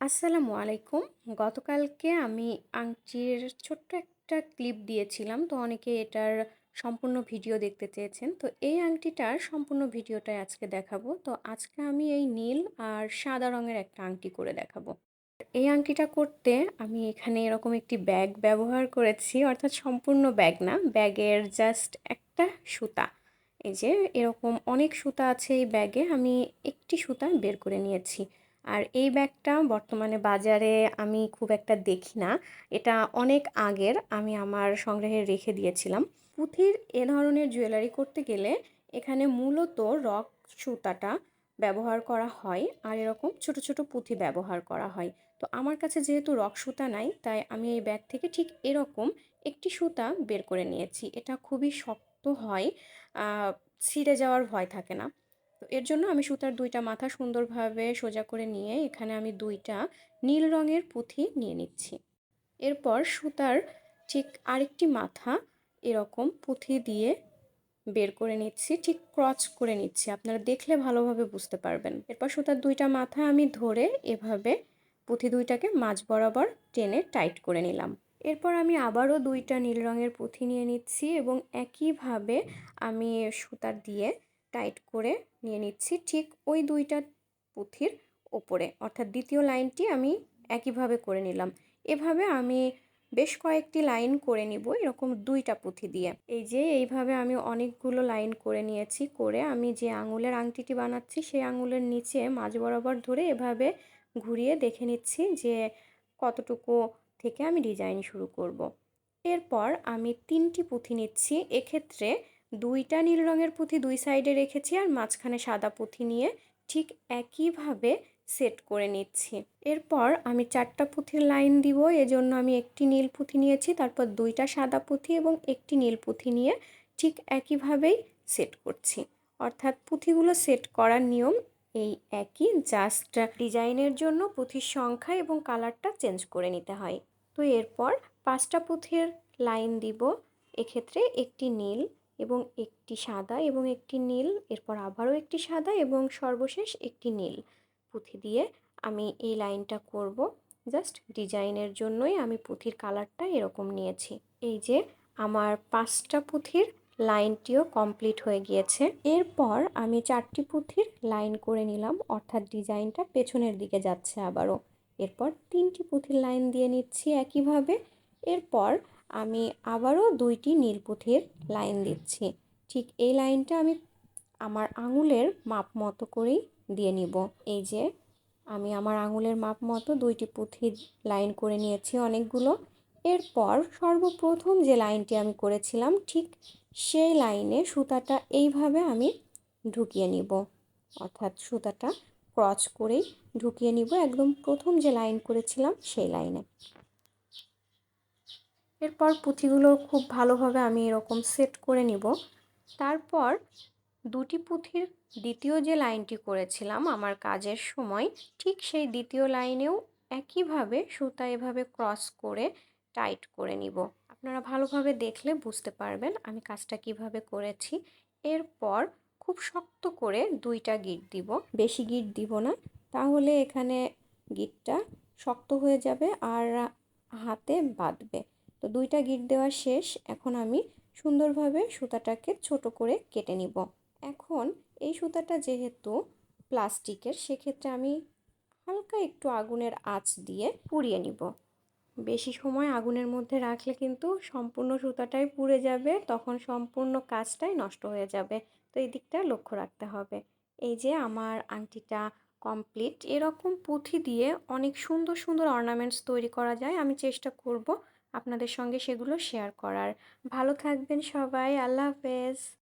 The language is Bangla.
আসসালামু আলাইকুম। গতকালকে আমি আংটির ছোট্ট একটা ক্লিপ দিয়েছিলাম। তো অনেকে এটার সম্পূর্ণ ভিডিও দেখতে চেয়েছেন। তো এই আংটিটার সম্পূর্ণ ভিডিওটাই আজকে দেখাবো। তো আজকে আমি এই নীল আর সাদা রঙের একটা আংটি করে দেখাবো। এই আংটিটা করতে আমি এখানে এরকম একটি ব্যাগ ব্যবহার করেছি। অর্থাৎ সম্পূর্ণ ব্যাগ না, ব্যাগের জাস্ট একটা সুতা। এই যে এরকম অনেক সুতা আছে এই ব্যাগে। আমি একটি সুতা বের করে নিয়েছি। আর এই ব্যাগটা বর্তমানে বাজারে আমি খুব একটা দেখি না। এটা অনেক আগের, আমি আমার সংগ্রহে রেখে দিয়েছিলাম। পুঁথির এ ধরনের জুয়েলারি করতে গেলে এখানে মূলত রক সুতাটা ব্যবহার করা হয় আর এরকম ছোট ছোট পুঁথি ব্যবহার করা হয়। তো আমার কাছে যেহেতু রক সুতা নাই, তাই আমি এই ব্যাগ থেকে ঠিক এরকম একটি সুতা বের করে নিয়েছি। এটা খুবই শক্ত হয় ছিঁড়ে যাওয়ার ভয় থাকে না। এর জন্য আমি সুতার দুইটা মাথা সুন্দরভাবে সোজা করে নিয়ে এখানে আমি দুইটা নীল রঙের পুঁথি নিয়ে নিচ্ছি। এরপর সুতার ঠিক আরেকটি মাথা এরকম পুঁথি দিয়ে বের করে নিচ্ছি, ঠিক ক্রচ করে নিচ্ছি। আপনারা দেখলে ভালোভাবে বুঝতে পারবেন। এরপর সুতার দুইটা মাথা আমি ধরে এভাবে পুঁথি দুইটাকে মাঝ বরাবর টেনে টাইট করে নিলাম। এরপর আমি আবারও দুইটা নীল রঙের পুঁথি নিয়ে নিচ্ছি এবং একইভাবে আমি সুতার দিয়ে টাইট করে নিয়ে নিচ্ছি ঠিক ওই দুইটা পুঁথির ওপরে। অর্থাৎ দ্বিতীয় লাইনটি আমি একইভাবে করে নিলাম। এভাবে আমি বেশ কয়েকটি লাইন করে নিব এরকম দুইটা পুঁথি দিয়ে। এই যে, এইভাবে আমি অনেকগুলো লাইন করে নিয়েছি, করে আমি যে আঙুলের আংটিটি বানাচ্ছি, সেই আঙুলের নিচে মাঝ বরাবর ধরে এভাবে ঘুরিয়ে দেখে নিচ্ছি যে কতটুকু থেকে আমি ডিজাইন শুরু করব। এরপর আমি তিনটি পুঁথি নিচ্ছি। এক্ষেত্রে দুইটা নীল রঙের পুঁথি দুই সাইডে রেখেছি আর মাঝখানে সাদা পুঁথি নিয়ে ঠিক একইভাবে সেট করে নিচ্ছি। এরপর আমি চারটা পুঁথির লাইন দিব, এজন্য আমি একটি নীল পুঁথি নিয়েছি, তারপর দুইটা সাদা পুঁথি এবং একটি নীল পুঁথি নিয়ে ঠিক একইভাবেই সেট করছি। অর্থাৎ পুঁথিগুলো সেট করার নিয়ম এই একই, জাস্ট ডিজাইনের জন্য পুঁথির সংখ্যা এবং কালারটা চেঞ্জ করে নিতে হয়। তো এরপর পাঁচটা পুঁথির লাইন দিব, এক্ষেত্রে একটি নীল এবং একটি সাদা এবং একটি নীল, এরপর আবারও একটি সাদা এবং সর্বশেষ একটি নীল পুঁথি দিয়ে আমি এই লাইনটা করব। জাস্ট ডিজাইনের জন্যই আমি পুঁথির কালারটা এরকম নিয়েছি। এই যে আমার পাঁচটা পুঁথির লাইনটিও কমপ্লিট হয়ে গিয়েছে। এরপর আমি চারটি পুঁথির লাইন করে নিলাম, অর্থাৎ ডিজাইনটা পেছনের দিকে যাচ্ছে আবারও। এরপর তিনটি পুঁথির লাইন দিয়ে নিচ্ছি একইভাবে। এরপর আমি আবারও দুইটি নীল পুঁথির লাইন দিচ্ছি। ঠিক এই লাইনটা আমি আমার আঙুলের মাপ মতো করেই দিয়ে নিব। এই যে, আমি আমার আঙুলের মাপ মতো দুইটি পুঁথির লাইন করে নিয়েছি অনেকগুলো। এরপর সর্বপ্রথম যে লাইনটি আমি করেছিলাম, ঠিক সেই লাইনে সুতাটা এইভাবে আমি ঢুকিয়ে নিব। অর্থাৎ সুতাটা ক্রচ করেই ঢুকিয়ে নিব। একদম প্রথম যে লাইন করেছিলাম, সেই লাইনে। এরপর পুঁথিগুলো খুব ভালোভাবে আমি এরকম সেট করে নিব। তারপর দুটি পুঁথির দ্বিতীয় যে লাইনটি করেছিলাম আমার কাজের সময়, ঠিক সেই দ্বিতীয় লাইনেও একইভাবে সুতা এভাবে ক্রস করে টাইট করে নিব। আপনারা ভালোভাবে দেখলে বুঝতে পারবেন আমি কাজটা কীভাবে করেছি। এরপর খুব শক্ত করে দুইটা গিট দিব। বেশি গিট দিব না, তাহলে এখানে গিটটা শক্ত হয়ে যাবে আর হাতে বাঁধবে। তো দুইটা গিট দেওয়া শেষ। এখন আমি সুন্দরভাবে সুতাটাকে ছোট করে কেটে নিব। এখন এই সুতাটা যেহেতু প্লাস্টিকের, সেক্ষেত্রে আমি হালকা একটু আগুনের আঁচ দিয়ে পুড়িয়ে নিব। বেশি সময় আগুনের মধ্যে রাখলে কিন্তু সম্পূর্ণ সুতাটাই পুড়ে যাবে, তখন সম্পূর্ণ কাজটাই নষ্ট হয়ে যাবে। তো এই দিকটা লক্ষ্য রাখতে হবে। এই যে আমার আংটিটা কমপ্লিট, এরকম পুঁথি দিয়ে অনেক সুন্দর সুন্দর অর্নামেন্টস তৈরি করা যায়। আমি চেষ্টা করব আপনাদের সঙ্গে সেগুলো শেয়ার করার। ভালো থাকবেন সবাই আল্লাহ হাফেজ।